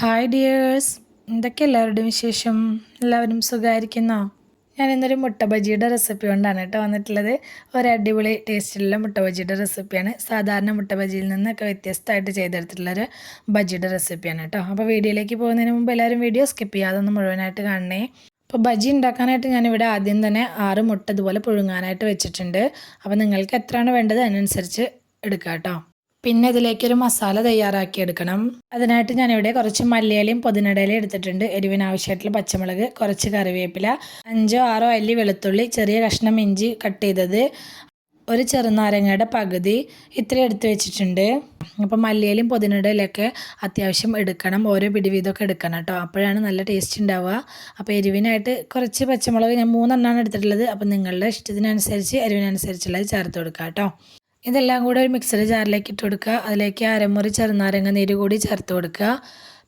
Hi dears എന്തൊക്കെ എല്ലാവരുടെയും വിശേഷം? എല്ലാവരും സുഖമായിരിക്കുന്നോ? ഞാൻ ഇന്നൊരു മുട്ട ബജിയുടെ റെസിപ്പി കൊണ്ടാണ് കേട്ടോ വന്നിട്ടുള്ളത്. ഒരു അടിപൊളി ടേസ്റ്റിലുള്ള മുട്ട ബജിയുടെ റെസിപ്പിയാണ് സാധാരണ മുട്ട ബജിയിൽ നിന്നൊക്കെ വ്യത്യസ്തമായിട്ട് ചെയ്തെടുത്തിട്ടുള്ളൊരു ബജിയുടെ റെസിപ്പിയാണ് കേട്ടോ. അപ്പോൾ വീഡിയോയിലേക്ക് പോകുന്നതിന് മുമ്പ് എല്ലാവരും വീഡിയോ സ്കിപ്പ് ചെയ്യാതെ ഒന്ന് മുഴുവനായിട്ട് കാണണേ. അപ്പോൾ ബജി ഉണ്ടാക്കാനായിട്ട് ഞാനിവിടെ ആദ്യം തന്നെ ആറ് മുട്ട ഇതുപോലെ പുഴുങ്ങാനായിട്ട് വെച്ചിട്ടുണ്ട്. അപ്പോൾ നിങ്ങൾക്ക് എത്രയാണ് വേണ്ടത്? അതിനനുസരിച്ച് എടുക്കാം കേട്ടോ. പിന്നെ ഇതിലേക്കൊരു മസാല തയ്യാറാക്കി എടുക്കണം അതിനായിട്ട് ഞാനിവിടെ കുറച്ച് മല്ലിയിലയും പുതിനടയിലയും എടുത്തിട്ടുണ്ട്. എരിവിന് ആവശ്യമായിട്ടുള്ള പച്ചമുളക് കുറച്ച് കറിവേപ്പില അഞ്ചോ ആറോ അല്ലി വെളുത്തുള്ളി ചെറിയ കഷ്ണം ഇഞ്ചി കട്ട് ചെയ്തത് ഒരു ചെറുനാരങ്ങയുടെ പകുതി ഇത്രയും എടുത്തു വെച്ചിട്ടുണ്ട്. അപ്പോൾ മല്ലിയിലും പുതിനടയിലൊക്കെ അത്യാവശ്യം എടുക്കണം ഓരോ പിടി വീതമൊക്കെ എടുക്കണം കേട്ടോ. അപ്പോഴാണ് നല്ല ടേസ്റ്റ് ഉണ്ടാവുക. അപ്പോൾ എരിവിനായിട്ട് കുറച്ച് പച്ചമുളക് ഞാൻ മൂന്നെണ്ണമാണ് എടുത്തിട്ടുള്ളത്. അപ്പോൾ നിങ്ങളുടെ ഇഷ്ടത്തിനനുസരിച്ച് എരിവിനനുസരിച്ചുള്ളത് ചേർത്ത് കൊടുക്കാം കേട്ടോ. ഇതെല്ലാം കൂടെ ഒരു മിക്സഡ് ജാറിലേക്ക് ഇട്ട് കൊടുക്കുക. അതിലേക്ക് അരമുറി ചെറുനാരങ്ങ നീര് കൂടി ചേർത്ത് കൊടുക്കുക.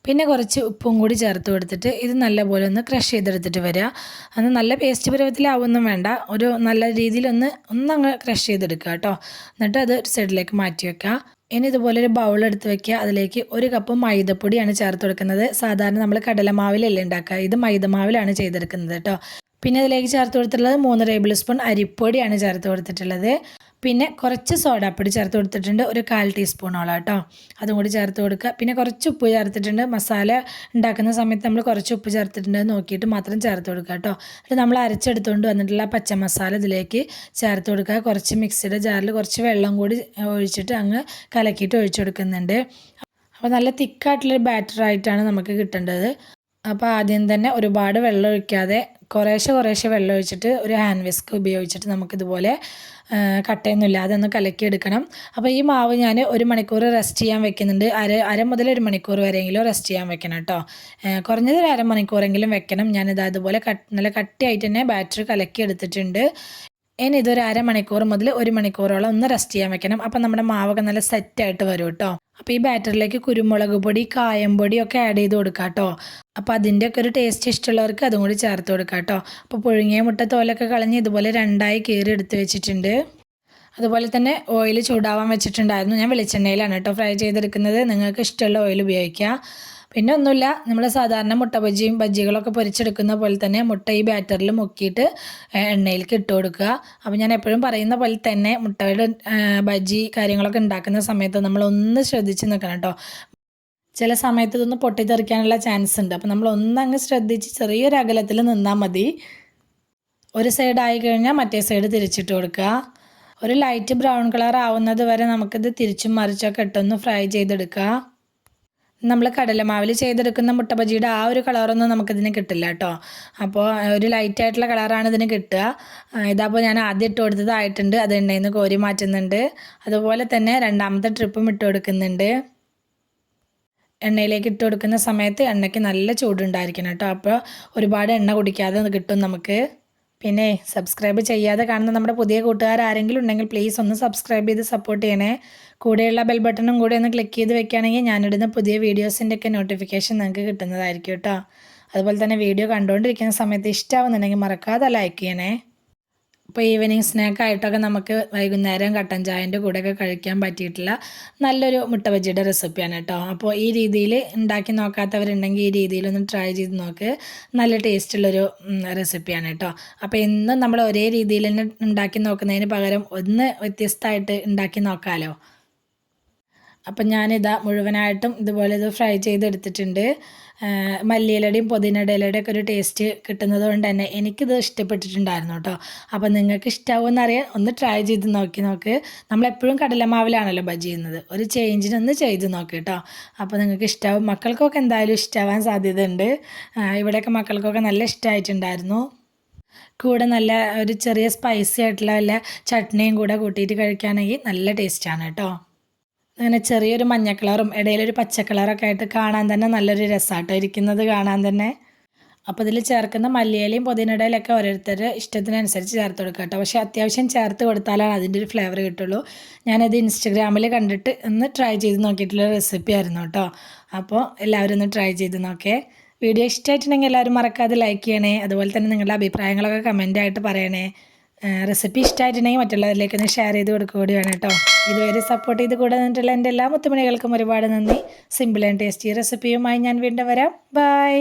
പിന്നെ കുറച്ച് ഉപ്പും കൂടി ചേർത്ത് കൊടുത്തിട്ട് ഇത് നല്ലപോലെ ഒന്ന് ക്രഷ് ചെയ്തെടുത്തിട്ട് വരിക. അന്ന് നല്ല പേസ്റ്റ് പരുവത്തിലാവൊന്നും വേണ്ട. ഒരു നല്ല രീതിയിലൊന്ന് ഒന്നങ്ങ് ക്രഷ് ചെയ്തെടുക്കുക കേട്ടോ. എന്നിട്ട് അത് ഒരു സൈഡിലേക്ക് മാറ്റി വെക്കുക. ഇനി ഇതുപോലെ ഒരു ബൗൾ എടുത്ത് വെക്കുക. അതിലേക്ക് ഒരു കപ്പ് മൈദപ്പൊടിയാണ് ചേർത്ത് കൊടുക്കുന്നത്. സാധാരണ നമ്മൾ കടലമാവിലല്ലേ ഉണ്ടാക്കുക. ഇത് മൈദമാവിലാണ് ചെയ്തെടുക്കുന്നത് കേട്ടോ. പിന്നെ അതിലേക്ക് ചേർത്ത് കൊടുത്തിട്ടുള്ളത് മൂന്ന് ടേബിൾ സ്പൂൺ അരിപ്പൊടിയാണ് ചേർത്ത് കൊടുത്തിട്ടുള്ളത്. പിന്നെ കുറച്ച് സോഡാപ്പൊടി ചേർത്ത് കൊടുത്തിട്ടുണ്ട്. ഒരു കാൽ ടീസ്പൂണോളം കേട്ടോ. അതും കൂടി ചേർത്ത് കൊടുക്കുക. പിന്നെ കുറച്ച് ഉപ്പ് ചേർത്തിട്ടുണ്ട്. മസാല ഉണ്ടാക്കുന്ന സമയത്ത് നമ്മൾ കുറച്ച് ഉപ്പ് ചേർത്തിട്ടുണ്ട്. നോക്കിയിട്ട് മാത്രം ചേർത്ത് കൊടുക്കുക കേട്ടോ. അത് നമ്മൾ അരച്ചെടുത്തുകൊണ്ട് വന്നിട്ടുള്ള പച്ച മസാല ഇതിലേക്ക് ചേർത്ത് കൊടുക്കുക. കുറച്ച് മിക്സിയുടെ ജാറിൽ കുറച്ച് വെള്ളം കൂടി ഒഴിച്ചിട്ട് അങ്ങ് കലക്കിയിട്ട് ഒഴിച്ചു കൊടുക്കുന്നുണ്ട്. അപ്പോൾ നല്ല തിക്കായിട്ടുള്ളൊരു ബാറ്റർ ആയിട്ടാണ് നമുക്ക് കിട്ടേണ്ടത്. അപ്പോൾ ആദ്യം തന്നെ ഒരുപാട് വെള്ളം ഒഴിക്കാതെ കുറേശ്ശെ കുറേശ്ശെ വെള്ളം ഒഴിച്ചിട്ട് ഒരു ഹാൻഡ് വിസ്ക് ഉപയോഗിച്ചിട്ട് നമുക്കിതുപോലെ കട്ടയൊന്നും ഇല്ലാതെ ഒന്ന് കലക്കിയെടുക്കണം. അപ്പോൾ ഈ മാവ് ഞാൻ ഒരു മണിക്കൂർ റെസ്റ്റ് ചെയ്യാൻ വെക്കുന്നുണ്ട്. അര അര മുതൽ ഒരു മണിക്കൂർ വരെയെങ്കിലും റെസ്റ്റ് ചെയ്യാൻ വെക്കണം കേട്ടോ കുറഞ്ഞത് ഒരു അരമണിക്കൂറെങ്കിലും വെക്കണം. ഞാനിത് അതുപോലെ കട്ട് നല്ല കട്ടിയായിട്ട് തന്നെ ബാറ്ററി കലക്കി എടുത്തിട്ടുണ്ട് ഇനി ഇതൊരു അരമണിക്കൂർ മുതൽ ഒരു മണിക്കൂറോളം ഒന്ന് റെസ്റ്റ് ചെയ്യാൻ വെക്കണം. അപ്പം നമ്മുടെ മാവൊക്കെ നല്ല സെറ്റായിട്ട് വരും കേട്ടോ അപ്പോൾ ഈ ബാറ്ററിലേക്ക് കുരുമുളക് പൊടി കായം പൊടി ഒക്കെ ആഡ് ചെയ്ത് കൊടുക്കാം കേട്ടോ അപ്പോൾ അതിന്റെയൊക്കെ ഒരു ടേസ്റ്റ് ഇഷ്ടമുള്ളവർക്ക് അതും കൂടി ചേർത്ത് കൊടുക്കാം കേട്ടോ അപ്പോൾ പുഴുങ്ങിയ മുട്ട തോലൊക്കെ കളഞ്ഞ് ഇതുപോലെ രണ്ടായി കീറി എടുത്ത് വെച്ചിട്ടുണ്ട്. അതുപോലെ തന്നെ ഓയിൽ ചൂടാവാൻ വെച്ചിട്ടുണ്ടായിരുന്നു. ഞാൻ വെളിച്ചെണ്ണയിലാണ് കേട്ടോ ഫ്രൈ ചെയ്തെടുക്കുന്നത്. നിങ്ങൾക്ക് ഇഷ്ടമുള്ള ഓയിൽ ഉപയോഗിക്കുക പിന്നെ ഒന്നുമില്ല നമ്മൾ സാധാരണ മുട്ട ബജ്ജിയും ബജ്ജികളൊക്കെ പൊരിച്ചെടുക്കുന്ന പോലെ തന്നെ മുട്ട ഈ ബാറ്ററിൽ മുക്കിയിട്ട് എണ്ണയിലേക്ക് ഇട്ട് കൊടുക്കുക. അപ്പോൾ ഞാൻ എപ്പോഴും പറയുന്ന പോലെ തന്നെ മുട്ടയുടെ ബജ്ജി കാര്യങ്ങളൊക്കെ ഉണ്ടാക്കുന്ന സമയത്ത് നമ്മൾ ഒന്ന് ശ്രദ്ധിച്ച് നിൽക്കണം കേട്ടോ ചില സമയത്ത് ഇതൊന്ന് പൊട്ടിത്തെറിക്കാനുള്ള ചാൻസ് ഉണ്ട്. അപ്പോൾ നമ്മൾ ഒന്നങ്ങ് ശ്രദ്ധിച്ച് ചെറിയൊരു അകലത്തിൽ നിന്നാൽ മതി. ഒരു സൈഡ് ആയി കഴിഞ്ഞാൽ മറ്റേ സൈഡ് തിരിച്ചിട്ട് കൊടുക്കുക. ഒരു ലൈറ്റ് ബ്രൗൺ കളർ ആവുന്നത് വരെ നമുക്കിത് തിരിച്ചും മറിച്ചൊക്കെ ഇട്ടൊന്ന് ഫ്രൈ ചെയ്തെടുക്കുക. നമ്മൾ കടലമാവിൽ ചെയ്തെടുക്കുന്ന മുട്ട ബജിയുടെ ആ ഒരു കളറൊന്നും നമുക്കിതിന് കിട്ടില്ല കേട്ടോ. അപ്പോൾ ഒരു ലൈറ്റ് ആയിട്ടുള്ള കളറാണ് ഇതിന് കിട്ടുക. ഇതാപ്പോൾ ഞാൻ ആദ്യം ഇട്ട് കൊടുത്തതായിട്ടുണ്ട്. അത് എണ്ണയിൽ കോരി മാറ്റുന്നുണ്ട്. അതുപോലെ തന്നെ രണ്ടാമത്തെ ട്രിപ്പും ഇട്ട് കൊടുക്കുന്നുണ്ട്. എണ്ണയിലേക്ക് ഇട്ട് കൊടുക്കുന്ന സമയത്ത് എണ്ണയ്ക്ക് നല്ല ചൂടുണ്ടായിരിക്കണം കേട്ടോ. അപ്പോൾ ഒരുപാട് എണ്ണ കുടിക്കാതെ കിട്ടും നമുക്ക്. പിന്നെ സബ്സ്ക്രൈബ് ചെയ്യാതെ കാണുന്ന നമ്മുടെ പുതിയ കൂട്ടുകാർ ആരെങ്കിലും ഉണ്ടെങ്കിൽ പ്ലീസ് ഒന്ന് സബ്സ്ക്രൈബ് ചെയ്ത് സപ്പോർട്ട് ചെയ്യണേ. കൂടെയുള്ള ബെൽ ബട്ടണും കൂടെ ഒന്ന് ക്ലിക്ക് ചെയ്ത് വെക്കുകയാണെങ്കിൽ ഞാനിടുന്ന പുതിയ വീഡിയോസിന്റെ ഒക്കെ നോട്ടിഫിക്കേഷൻ നിങ്ങൾക്ക് കിട്ടുന്നതായിരിക്കും കേട്ടോ. അതുപോലെ തന്നെ വീഡിയോ കണ്ടുകൊണ്ടിരിക്കുന്ന സമയത്ത് ഇഷ്ടമാവുന്നുണ്ടെങ്കിൽ മറക്കാതെ ലൈക്ക് ചെയ്യണേ. ഇപ്പോൾ ഈവനിങ് സ്നാക്കായിട്ടൊക്കെ നമുക്ക് വൈകുന്നേരം കട്ടൻ ചായന്റെ കൂടെയൊക്കെ കഴിക്കാൻ പറ്റിയിട്ടുള്ള നല്ലൊരു മുട്ട ബജിയുടെ റെസിപ്പിയാണ് കേട്ടോ. അപ്പോൾ ഈ രീതിയിൽ ഉണ്ടാക്കി നോക്കാത്തവരുണ്ടെങ്കിൽ ഈ രീതിയിലൊന്ന് ട്രൈ ചെയ്ത് നോക്ക്. നല്ല ടേസ്റ്റുള്ളൊരു റെസിപ്പിയാണ് കേട്ടോ. അപ്പോൾ എന്നും നമ്മൾ ഒരേ രീതിയിൽ തന്നെ ഉണ്ടാക്കി നോക്കുന്നതിന് പകരം ഒന്ന് വ്യത്യസ്തമായിട്ട് ഉണ്ടാക്കി നോക്കാമല്ലോ അപ്പം ഞാനിതാ മുഴുവനായിട്ടും ഇതുപോലെ ഇത് ഫ്രൈ ചെയ്തെടുത്തിട്ടുണ്ട്. മല്ലിയിലയുടെയും പുതിനടയിലയുടെയും ഒക്കെ ഒരു ടേസ്റ്റ് കിട്ടുന്നത് കൊണ്ട് തന്നെ എനിക്കിത് ഇഷ്ടപ്പെട്ടിട്ടുണ്ടായിരുന്നു കേട്ടോ. അപ്പം നിങ്ങൾക്ക് ഇഷ്ടമാവുമെന്നറിയാൻ ഒന്ന് ട്രൈ ചെയ്ത് നോക്കി നോക്ക്. നമ്മളെപ്പോഴും കടലമാവിലാണല്ലോ ബജി ചെയ്യുന്നത്. ഒരു ചേഞ്ചിനൊന്ന് ചെയ്ത് നോക്ക് കേട്ടോ. അപ്പോൾ നിങ്ങൾക്ക് ഇഷ്ടാവും. മക്കൾക്കൊക്കെ എന്തായാലും ഇഷ്ടമാവാൻ സാധ്യതയുണ്ട്. ഇവിടെയൊക്കെ മക്കൾക്കൊക്കെ നല്ല ഇഷ്ടമായിട്ടുണ്ടായിരുന്നു. കൂടെ നല്ല ഒരു ചെറിയ സ്പൈസി ആയിട്ടുള്ള വല്ല ചട്നിയും കൂടെ കൂട്ടിയിട്ട് കഴിക്കുകയാണെങ്കിൽ നല്ല ടേസ്റ്റാണ് കേട്ടോ. അങ്ങനെ ചെറിയൊരു മഞ്ഞ കളറും ഇടയിലൊരു പച്ച കളറൊക്കെ ആയിട്ട് കാണാൻ തന്നെ നല്ലൊരു രസമായിട്ട് ഇരിക്കുന്നത് കാണാൻ തന്നെ. അപ്പോൾ ഇതിൽ ചേർക്കുന്ന മല്ലിയിലയും പുതിനടയിലൊക്കെ ഓരോരുത്തരുടെ ഇഷ്ടത്തിനനുസരിച്ച് ചേർത്ത് കൊടുക്കുക കേട്ടോ പക്ഷേ അത്യാവശ്യം ചേർത്ത് കൊടുത്താലാണ് അതിന്റെ ഒരു ഫ്ലേവർ കിട്ടുള്ളൂ. ഞാനത് ഇൻസ്റ്റഗ്രാമിൽ കണ്ടിട്ട് ഒന്ന് ട്രൈ ചെയ്ത് നോക്കിയിട്ടുള്ള റെസിപ്പി ആയിരുന്നു കേട്ടോ അപ്പോൾ എല്ലാവരും ഒന്ന് ട്രൈ ചെയ്ത് നോക്കേ. വീഡിയോ ഇഷ്ടമായിട്ടുണ്ടെങ്കിൽ എല്ലാവരും മറക്കാതെ ലൈക്ക് ചെയ്യണേ. അതുപോലെ തന്നെ നിങ്ങളുടെ അഭിപ്രായങ്ങളൊക്കെ കമന്റായിട്ട് പറയണേ. റെസിപ്പി ഇഷ്ടമായിട്ടുണ്ടെങ്കിൽ മറ്റുള്ളവരിലേക്ക് ഒന്ന് ഷെയർ ചെയ്ത് കൊടുക്കുക കൂടി വേണം കേട്ടോ. ഇതുവരെ സപ്പോർട്ട് ചെയ്ത് കൂടെ നിന്നിട്ടുള്ള എന്റെ എല്ലാ മുത്തുമണികൾക്കും ഒരുപാട് നന്ദി. സിമ്പിൾ ആൻഡ് ടേസ്റ്റി റെസിപ്പിയുമായി ഞാൻ വീണ്ടും വരാം. ബൈ